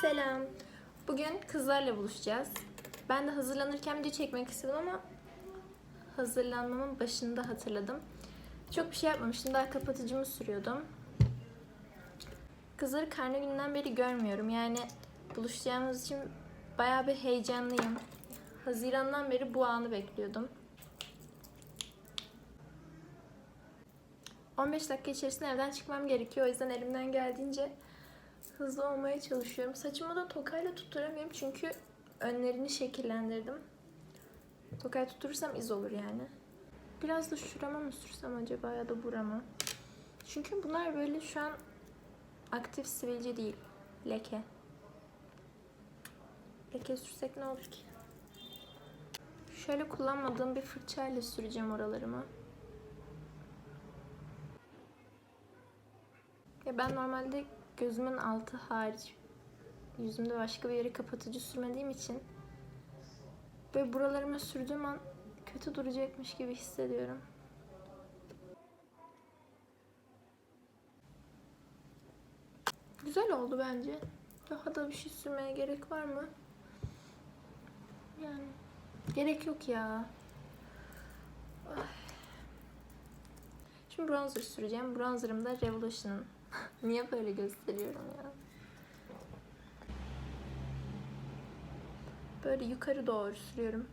Selam. Bugün kızlarla buluşacağız. Ben de hazırlanırken video çekmek istedim ama hazırlanmamın başında hatırladım. Çok bir şey yapmamıştım. Daha kapatıcımı sürüyordum. Kızları karne gününden beri görmüyorum. Yani buluşacağımız için bayağı bir heyecanlıyım. Hazirandan beri bu anı bekliyordum. 15 dakika içerisinde evden çıkmam gerekiyor. O yüzden elimden geldiğince hızlı olmaya çalışıyorum. Saçımı da tokayla tutturamıyorum çünkü önlerini şekillendirdim. Tokayla tutturursam iz olur yani. Biraz da şurama mı sürsem acaba ya da burama? Çünkü bunlar böyle şu an aktif sivilce değil. Leke. Leke sürsek ne olur ki? Şöyle kullanmadığım bir fırçayla süreceğim oralarıma. Ya ben normalde gözümün altı hariç yüzümde başka bir yere kapatıcı sürmediğim için böyle buralarıma sürdüğüm an kötü duracakmış gibi hissediyorum. Güzel oldu bence. Daha da bir şey sürmeye gerek var mı? Yani gerek yok ya. Ay. Şimdi bronzer süreceğim. Bronzerım da Revolution'ın. Niye böyle gösteriyorum ya? Böyle yukarı doğru sürüyorum.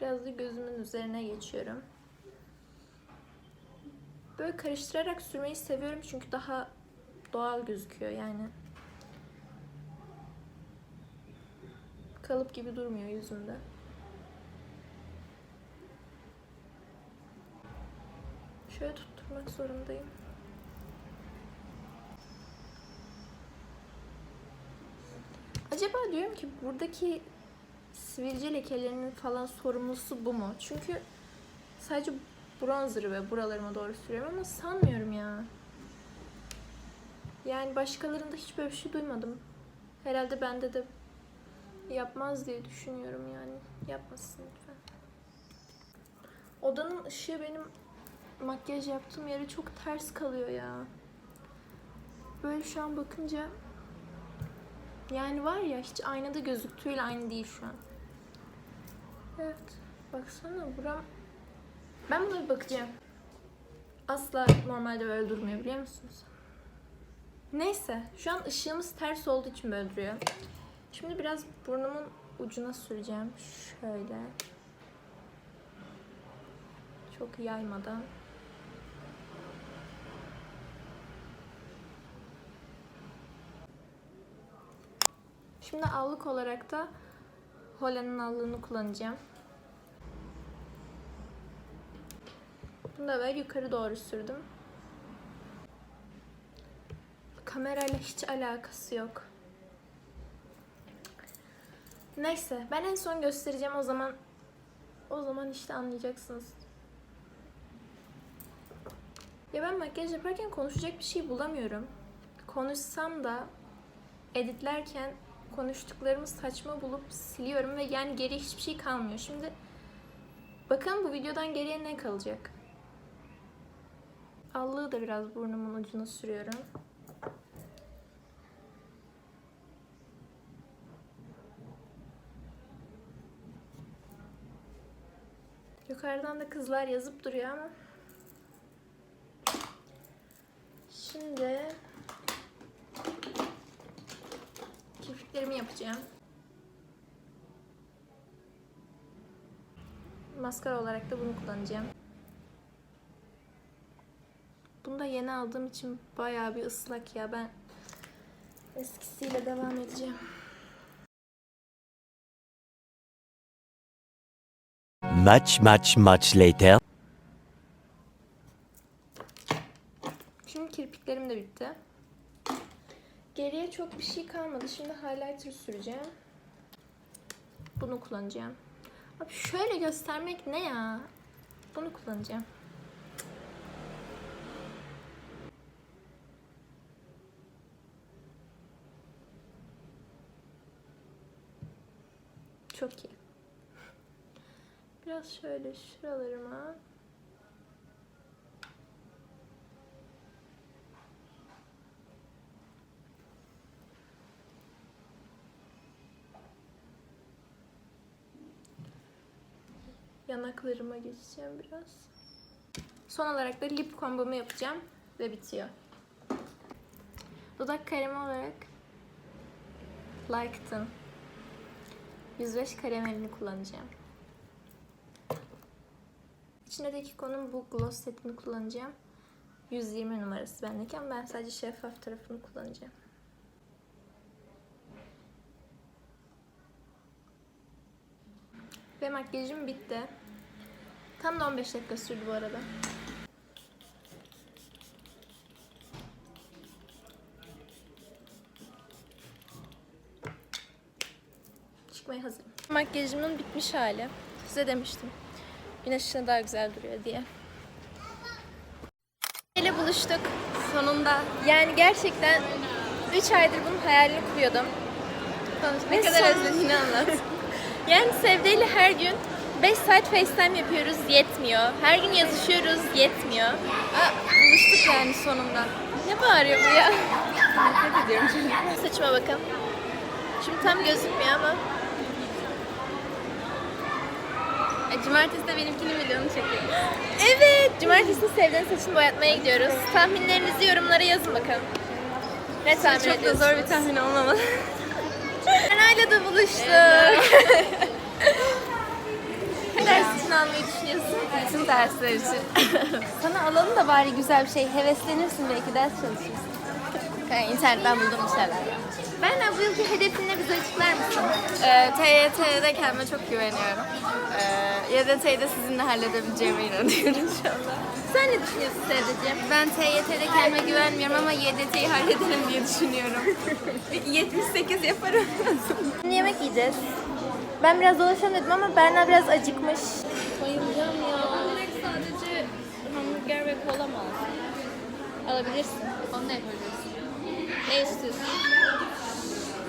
Biraz da gözümün üzerine geçiyorum. Böyle karıştırarak sürmeyi seviyorum çünkü daha doğal gözüküyor yani. Kalıp gibi durmuyor yüzümde. Şöyle tutturmak zorundayım. Acaba diyorum ki buradaki sivilce lekelerinin falan sorumlusu bu mu? Çünkü sadece bronzer'ı ve buralarıma doğru sürüyorum ama sanmıyorum ya. Yani başkalarında hiç böyle bir şey duymadım. Herhalde bende de yapmaz diye düşünüyorum yani. Yapmasın lütfen. Odanın ışığı benim makyaj yaptığım yere çok ters kalıyor ya. Böyle şu an bakınca yani var ya hiç aynada gözüktüğüyle aynı değil şu an. Evet. Baksana buram. Ben buna bir bakacağım. Asla normalde böyle durmuyor biliyor musunuz? Neyse. Şu an ışığımız ters olduğu için böyle duruyor. Şimdi biraz burnumun ucuna süreceğim. Şöyle. Çok yaymadan. Şimdi allık olarak da Holland'ın allığını kullanacağım. Bunu da böyle yukarı doğru sürdüm. Kamerayla hiç alakası yok. Neyse ben en son göstereceğim o zaman o zaman işte anlayacaksınız. Ya ben makyaj yaparken konuşacak bir şey bulamıyorum. Konuşsam da editlerken konuştuklarımı saçma bulup siliyorum ve yani geriye hiçbir şey kalmıyor. Şimdi bakalım bu videodan geriye ne kalacak? Allığı da biraz burnumun ucuna sürüyorum. Yukarıdan da kızlar yazıp duruyor ama. Şimdi kirpiklerimi yapacağım. Maskara olarak da bunu kullanacağım. Bunu da yeni aldığım için bayağı bir ıslak ya. Ben eskisiyle devam edeceğim. Much, much, much later. Şimdi kirpiklerim de bitti. Geriye çok bir şey kalmadı. Şimdi highlighter süreceğim. Bunu kullanacağım. Abi şöyle göstermek ne ya? Bunu kullanacağım. Çok iyi. Biraz şöyle şuralarıma yanaklarıma geçeceğim biraz. Son olarak da lip kombomu yapacağım ve bitiyor. Dudak kalemi olarak Like'tın 105 karamelini kullanacağım. İçindeki konum bu gloss setini kullanacağım. 120 numarası bendeyken ben sadece şeffaf tarafını kullanacağım. Ve makyajım bitti. Tam da 15 dakika sürdü bu arada. Çıkmaya hazırım. Makyajımın bitmiş hali. Size demiştim. Güneş ışığında daha güzel duruyor diye. ile buluştuk sonunda. Yani gerçekten 3 aydır bunun hayalini kuruyordum. Ne Ve kadar özlediğini anlat. yani Sevde ile her gün 5 saat FaceTime yapıyoruz yetmiyor. Her gün yazışıyoruz yetmiyor. Aa, buluştuk yani sonunda. Ne bağırıyor bu ya? Nefret ediyorum çocuk. Saçıma bakın. Şimdi tam gözükmüyor ama. E, Cumartesi de benimkinin videonu çekiyor. Evet, cumartesi Sevde'nin saçını boyatmaya gidiyoruz. Tahminlerinizi yorumlara yazın bakalım. Ne tahmin Çok da ediyorsunuz? zor bir tahmin olmamalı. Anayla da buluştuk. Ders için almayı düşünüyorsun? Bütün dersler için. Sana alalım da bari güzel bir şey. Heveslenirsin belki ders çalışırsın. Yani internetten bulduğum bir şeyler. Ben bu yılki hedefini bize açıklar mısın? Ee, TYT'de kendime çok güveniyorum. Ee, YDT'yi de sizinle halledebileceğime inanıyorum anda. Sen ne düşünüyorsun Sevdeciğim? Ben TYT'de kendime güvenmiyorum ama YDT'yi hallederim diye düşünüyorum. 78 yaparım. Yemek yiyeceğiz. Ben biraz dolaşalım dedim ama Berna biraz acıkmış. Bayılacağım ya. sadece hamburger ve kola mı Alabilirsin. Onu da yapabilirsin. Ne istiyorsun?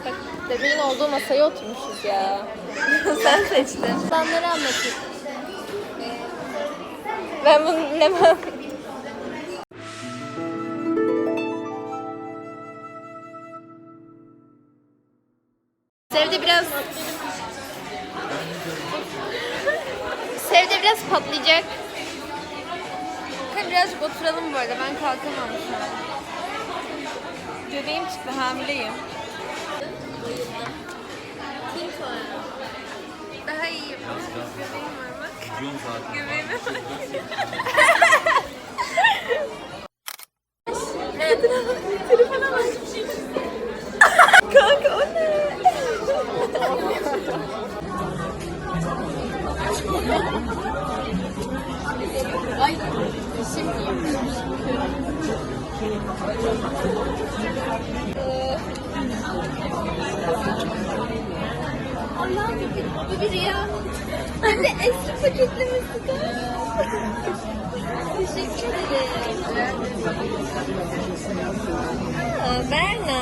Bak bebeğin olduğu masaya oturmuşuz ya. Sen seçtin. Planları anlatayım. Ben bunu dinlemem. Sevde biraz... Sevde biraz patlayacak. Kanka birazcık oturalım böyle. Ben kalkamam şu an. Göbeğim çıktı. Hamileyim. Daha iyiyim. Göbeğim var bak. Göbeğime bak. Allah'ım bu bir rüya. Anne eski paketlemesi Teşekkür ederim. Aa, Berna.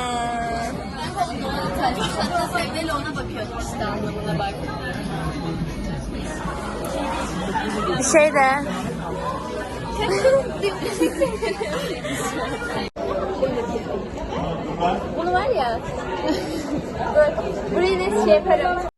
Sevdeli ona bakıyordum işte anlamına bak. Bir şey de. Bunu var ya. Dur. Burayı ne şey yaparım.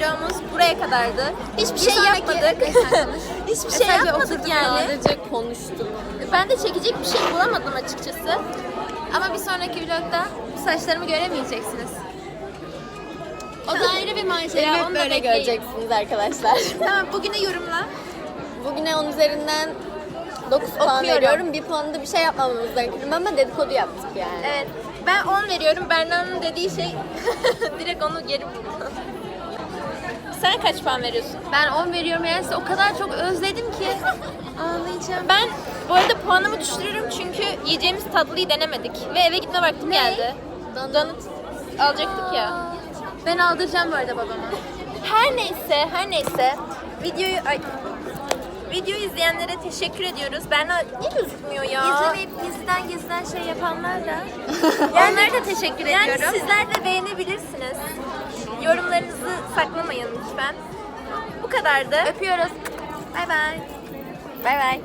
Vlogumuz buraya kadardı. Hiçbir şey yapmadık. Hiçbir şey yapmadık yani. Sadece konuştum. Ben de çekecek bir şey bulamadım açıkçası. Ama bir sonraki vlogda bu saçlarımı göremeyeceksiniz. O da ayrı bir macera. Evet, Onu da böyle bekleyin. göreceksiniz arkadaşlar. tamam bugüne yorumla. Bugüne 10 üzerinden 9 puan Okuyorum. veriyorum. Bir puanı bir şey yapmamamız gerekiyor ama dedikodu yaptık yani. Evet. Ben 10 veriyorum. Berna'nın dediği şey direkt onu geri buldu. Sen kaç puan veriyorsun? Ben 10 veriyorum yani size o kadar çok özledim ki ağlayacağım. Ben bu arada puanımı düşürüyorum çünkü yiyeceğimiz tatlıyı denemedik. Ve eve gitme vaktim geldi. Donut. Alacaktık ya. Ben aldıracağım bu arada babama. Her neyse, her neyse. Videoyu ay, videoyu izleyenlere teşekkür ediyoruz. Berna niye gözükmüyor ya? İzlemeyip gizliden gizliden şey yapanlar da. Onlara da teşekkür Yani ediyorum. sizler de beğenebilirsiniz. Yorumlarınızı saklamayın lütfen. Bu kadardı. Öpüyoruz. Bay bay. Bay bay.